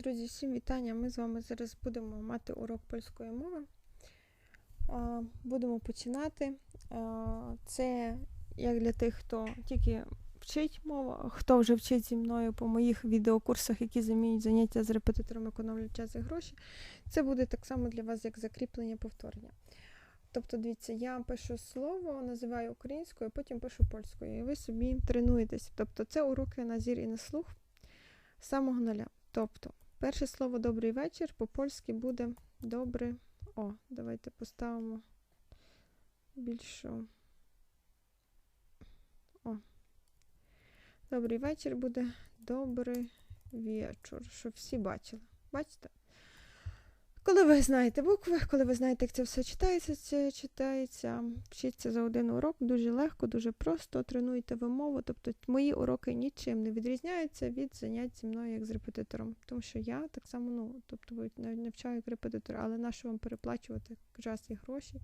Друзі, всім вітання! Ми з вами зараз будемо мати урок польської мови. Будемо починати. Це як для тих, хто тільки вчить мову, хто вже вчить зі мною по моїх відеокурсах, які замінюють заняття з репетитором, економлять час і гроші. Це буде так само для вас, як закріплення повторення. Тобто, дивіться, я пишу слово, називаю українською, потім пишу польською. І ви собі тренуєтесь. Тобто, це уроки на зір і на слух з самого нуля. Тобто, перше слово добрий вечір по-польськи буде добре. О, давайте поставимо більшу. О. Добрий вечір буде добрий вечір, щоб всі бачили. Бачите? Коли ви знаєте букви, коли ви знаєте, як це все читається, це читається, вчиться за один урок дуже легко, дуже просто, тренуйте вимову. Тобто мої уроки нічим не відрізняються від занять зі мною як з репетитором. Тому що я так само, ну, тобто навчаю як репетитор, але на що вам переплачувати час і гроші,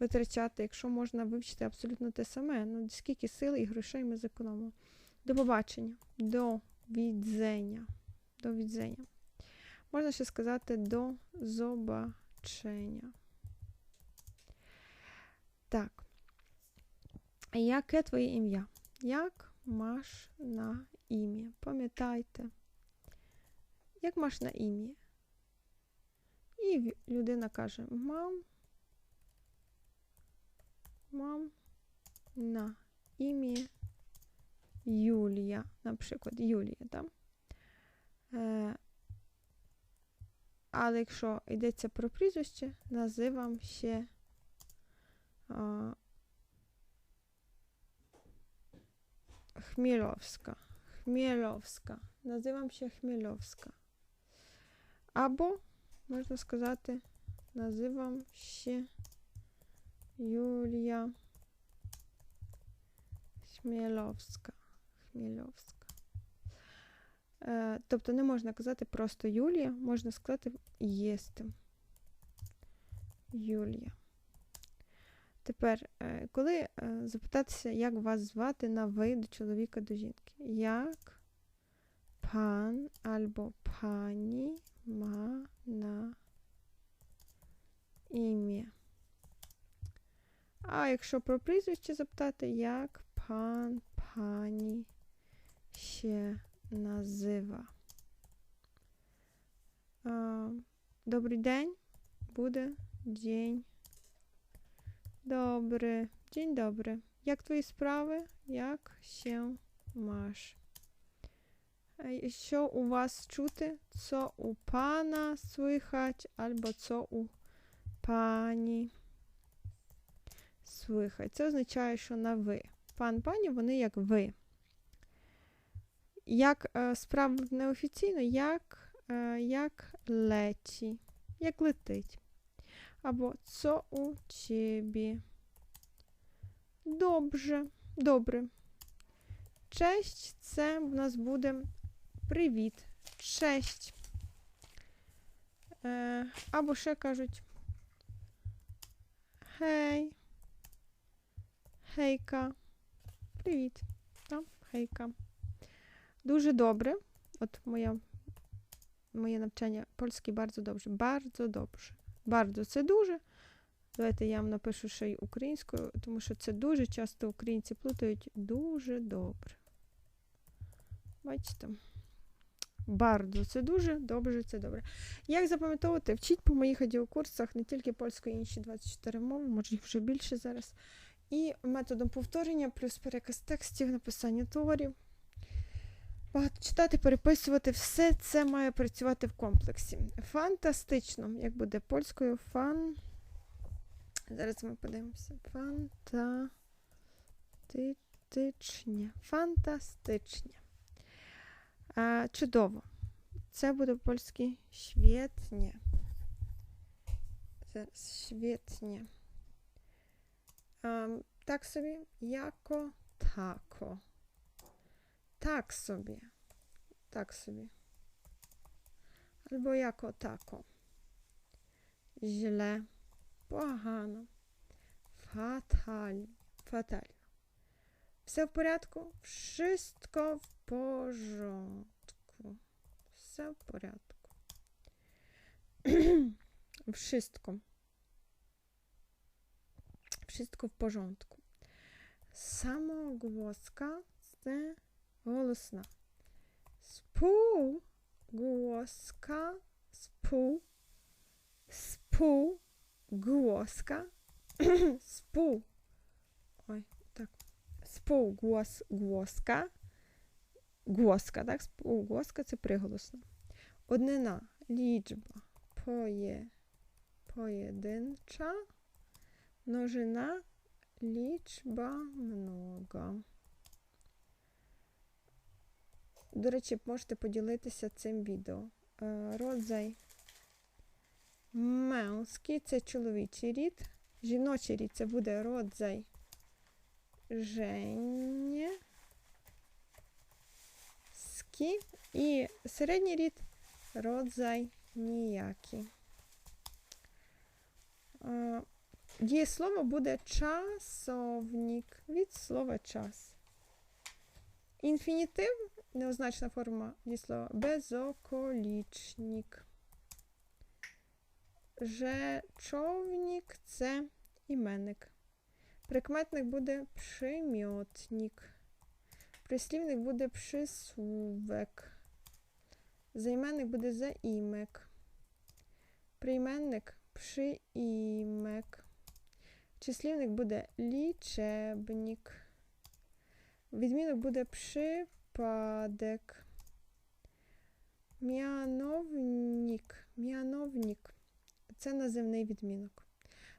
витрачати, якщо можна вивчити абсолютно те саме, ну скільки сил і грошей ми зекономимо. До побачення, до відзення. До відзення. Можна ще сказати до зобачення. Так. Яке твоє ім'я? Як маш на ім'я? Пам'ятайте. Як маш на ім'я? І людина каже: Мам. Мам на ім'я Юлія. Наприклад, Юлія, так? Е, але якщо йдеться про прізвище, називам ще а, Хмельовська. Хмельовська. Називам ще Хмельовська. Або, можна сказати, називам ще Юлія Хмельовська. Хмельовська. Е, тобто не можна казати просто Юлія, можна сказати єстем. Юлія. Тепер, е, коли е, запитатися, як вас звати на ви до чоловіка до жінки? Як пан або пані ма на ім'я? А якщо про прізвище запитати, як пан, пані ще А, Добрий день буде день. Добре. День добре. Як твої справи? Як się masz? Що у вас чути? Co у пана słychać, або co у пані słychać. Це означає, що на ви. Пан, пані, вони як ви. Як е, справа неофіційно, як, е, як леті, як летить. Або co у ciebie. Добре, добре. Честь це в нас буде привіт. Честь. Е, або ще кажуть Гей. Хейка. Привіт. Так, хейка. Дуже добре. От моє, моє навчання польське bardzo добре. Bardzo добре. Bardzo це дуже. Давайте я вам напишу ще й українською, тому що це дуже часто українці плутають дуже добре. Бачите? Bardzo це дуже, добре це добре. Як запам'ятовувати? Вчіть по моїх аудіокурсах не тільки польською, інші 24 мови, може їх вже більше зараз. І методом повторення, плюс переказ текстів, написання творів. Багато читати, переписувати, все це має працювати в комплексі. Фантастично, як буде польською, фан. Зараз ми подивимося. Фантастичні. Фантастичні. А, чудово. Це буде польське świetnie. Зараз świetnie. Так собі, яко тако. Так собі. Так собі. Albo jako tako. Źle. Погано. Фаталь. Фатально. Все в порядку? Wszystko в порядку. Все в порядку. Wszystko. Wszystko в porządku. Самоголоска це голосна. Співголоска, спу, співголоска, спу. Ой, так. Співголос, глоска, глоска, так? Спу, Співголоска це приголосна. Однина, лічба, поє, поєдинча, множина, лічба, много. До речі, можете поділитися цим відео. Е, Родзай мелський це чоловічий рід. Жіночий рід це буде родзай женє. І середній рід родзай ніякий. Е, Дієслово буде часовник від слова час. Інфінітив неозначна форма дієслова безоколічник. Жечовник це іменник. Прикметник буде примьотник. Прислівник буде присувек. Займенник буде заімек. Прийменник приімек. Числівник буде лічебник. Відмінок буде припадек. М'яновник. М'яновник. Це називний відмінок.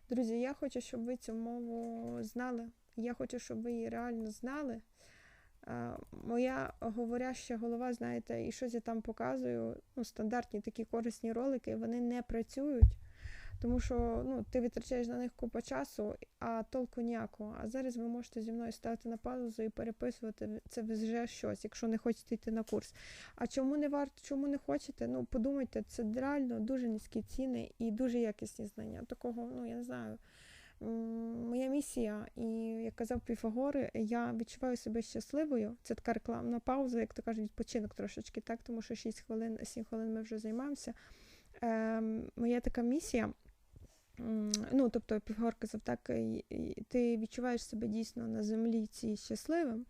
Друзі, я хочу, щоб ви цю мову знали. Я хочу, щоб ви її реально знали. Моя говоряща голова, знаєте, і щось я там показую. Ну, стандартні такі корисні ролики, вони не працюють. Тому що ну, ти витрачаєш на них купу часу, а толку ніякого. А зараз ви можете зі мною ставити на паузу і переписувати це вже щось, якщо не хочете йти на курс. А чому не варто, чому не хочете? Ну, подумайте, це реально дуже низькі ціни і дуже якісні знання. Такого, ну я не знаю. Моя місія, і як казав Піфагори, я відчуваю себе щасливою. Це така рекламна пауза, як то кажуть, відпочинок трошечки, так, тому що 6 хвилин, 7 хвилин ми вже займаємося. Е, Моя така місія Ну, тобто Півгор казав, так, ти відчуваєш себе дійсно на землі цій щасливим,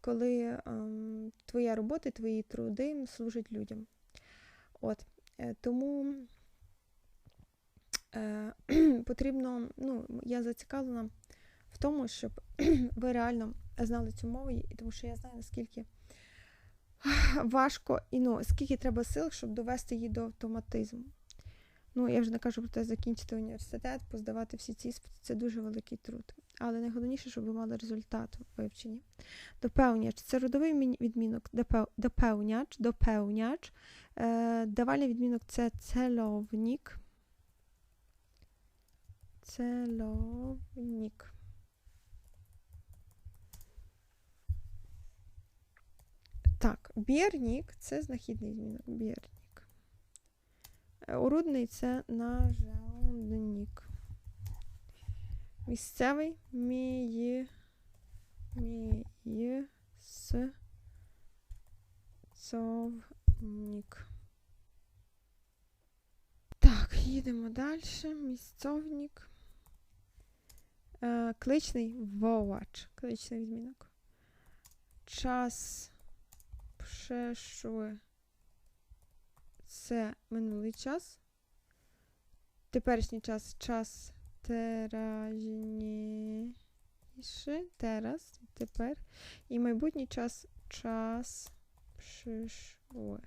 коли ем, твоя робота, твої труди служать людям. От, е, Тому е, потрібно, ну, я зацікавлена в тому, щоб ви реально знали цю мову, тому що я знаю, наскільки важко і ну, скільки треба сил, щоб довести її до автоматизму. Ну, я вже не кажу про те, закінчити університет, поздавати всі ці іспити, це дуже великий труд. Але найголовніше, щоб ви мали результат вивчені. Допевняч це родовий відмінок, допевняч, допевняч. Е, давальний відмінок це целовнік. Целовнік. Так, бірнік це знахідний відмінок. Бірнік. Урудний це нажалдник. Місцевий с, совнік. Так, їдемо далі. Місцовник. Е, кличний воwaч. Кличний відмінок. Час przeszły це минулий час. Теперішній час час теражніший, teraz, тепер. І майбутній час час przyszły.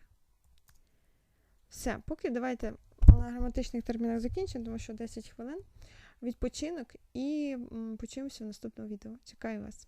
Все, поки давайте на граматичних термінах закінчимо, тому що 10 хвилин. Відпочинок і почуємося в наступному відео. Чекаю вас.